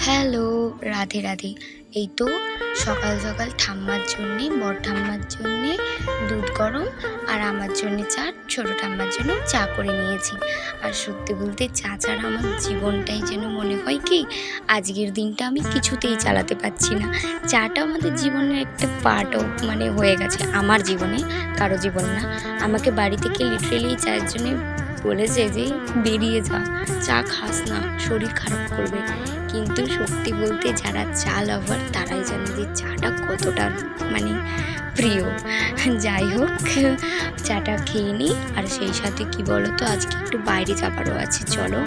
Hello, Radhe Radhe. এই তো সকাল সকাল ঠাম্মার জন্যে বড় ঠাম্মার জন্যে দুধ গরম আর আমার জন্যে চা, ছোটো ঠাম্মার জন্য চা করে নিয়েছি। আর সত্যি বলতে চা ছাড়া আমার জীবনটাই যেন মনে হয় কি, আজকের দিনটা আমি কিছুতেই চালাতে পারছি না। চাটা আমাদের জীবনের একটা পার্টও মানে হয়ে গেছে। আমার জীবনে, কারও জীবন না। আমাকে বাড়ি থেকে লিটারেলি চায়ের জন্যে বলেছে যে বেরিয়ে যা। চা খাস না, শরীর খারাপ করবে। কিন্তু সত্যি বলতে যারা চা লাভার তারাই জানে যে চাটা কতটা মানে প্রিয়। যাই হোক, চাটা খেয়ে নিই আর সেই সাথে কি বলো তো আজকে একটু বাইরে যাবারও আছে। চলো,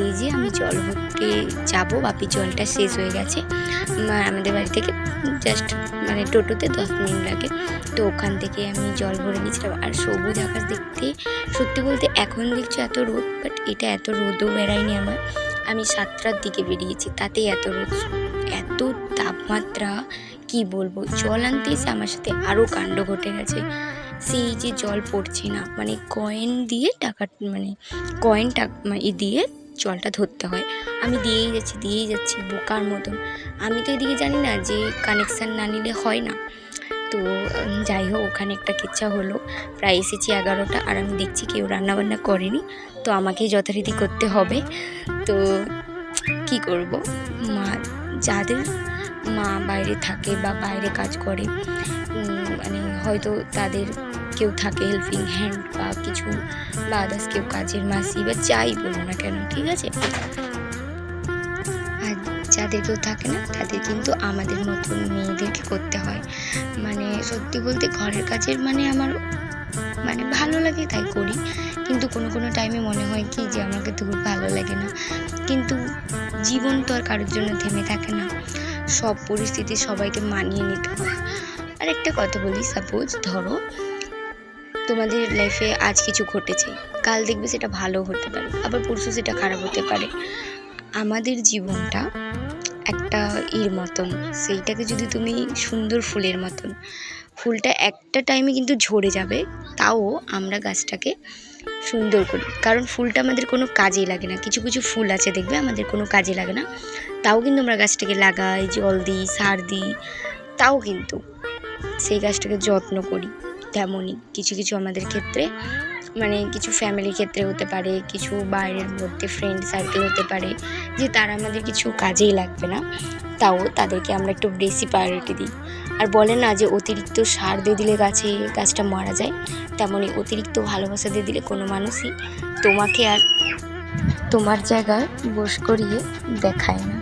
এই যে আমি জল ভরতে যাব, বাপি জলটা শেষ হয়ে গেছে। আমাদের বাড়ি থেকে জাস্ট মানে টোটোতে দশ মিনিট লাগে। তো ওখান থেকে আমি জল ভরে নিয়েছিলাম। আর সবুজ আকাশ দেখতে সত্যি বলতে এখন দেখছ এত রোদ বাট এটা এত রোদও বেড়ায়নি আমার। আমি সাতটার দিকে বেরিয়েছি, তাতেই এত রোদ। এত তাপমাত্রা, কি বলব? জল আনতে এসে আমার সাথে আরও কাণ্ড ঘটে গেছে। সেই যে জল পড়ছে না মানে কয়েন দিয়ে টাকা মানে কয়েন টাকা দিয়ে জলটা ধরতে হয়। আমি দিয়েই যাচ্ছি দিয়েই যাচ্ছি, বোকার মতন। আমি তো এদিকে জানি না যে কানেকশান না নিলে হয় না। তো যাই হোক, ওখানে একটা কেচ্ছা হলো। প্রায় এসেছি এগারোটা আর আমি দেখছি কেউ রান্নাবান্না করেনি। তো আমাকেই যথারীতি করতে হবে। তো, কি করব? মা, যাদের মা বাইরে থাকে বা বাইরে কাজ করে মানে হয়তো তাদের কেউ থাকে হেল্পিং হ্যান্ড বা কিছু বা আদার্স কেউ কাজের মাসি বা যাই বলো না কেন, ঠিক আছে? আর যাদের কেউ থাকে না, তাদের কিন্তু আমাদের মতন মেয়েদেরকে করতে হয়। মানে সত্যি বলতে ঘরের কাজের মানে আমার মানে ভালো লাগে তাই করি। কিন্তু কোনো কোনো টাইমে মনে হয় কি যে আমাকে তো ভালো লাগে না। কিন্তু জীবন তো আর কারোর জন্য থেমে থাকে না। সব পরিস্থিতি সবাইকে মানিয়ে নিতে হয়। আর একটা কথা বলি সাপোজ ধরো তোমাদের লাইফে আজ কিছু ঘটেছে। কাল দেখবে সেটা ভালো হতে পারে, আবার পরশু সেটা খারাপ হতে পারে। আমাদের জীবনটা একটা ইর মতন, সেইটাকে যদি তুমি সুন্দর ফুলের মতন, ফুলটা একটা টাইমে কিন্তু ঝরে যাবে, তাও আমরা গাছটাকে সুন্দর করি। কারণ ফুলটা আমাদের কোনো কাজে লাগে না, কিছু কিছু ফুল আছে দেখবে আমাদের কোনো কাজে লাগে না, তাও কিন্তু আমরা গাছটাকে লাগাই, জল দিই, সার দিই, তাও কিন্তু সেই গাছটাকে যত্ন করি। তেমনই কিছু কিছু আমাদের ক্ষেত্রে। মানে কিছু ফ্যামিলির ক্ষেত্রে হতে পারে, কিছু বাইরের মধ্যে ফ্রেন্ড সার্কেল হতে পারে, যে তারা আমাদের কিছু কাজেই লাগবে না, তাও তাদেরকে আমরা একটু বেশি প্রায়োরিটি দিই। আর বলে না যে অতিরিক্ত সার দিয়ে দিলে গাছে, গাছটা মারা যায়, তেমনই অতিরিক্ত ভালোবাসা দিয়ে দিলে কোনো মানুষই তোমাকে আর তোমার জায়গায় বস করিয়ে দেখায় না।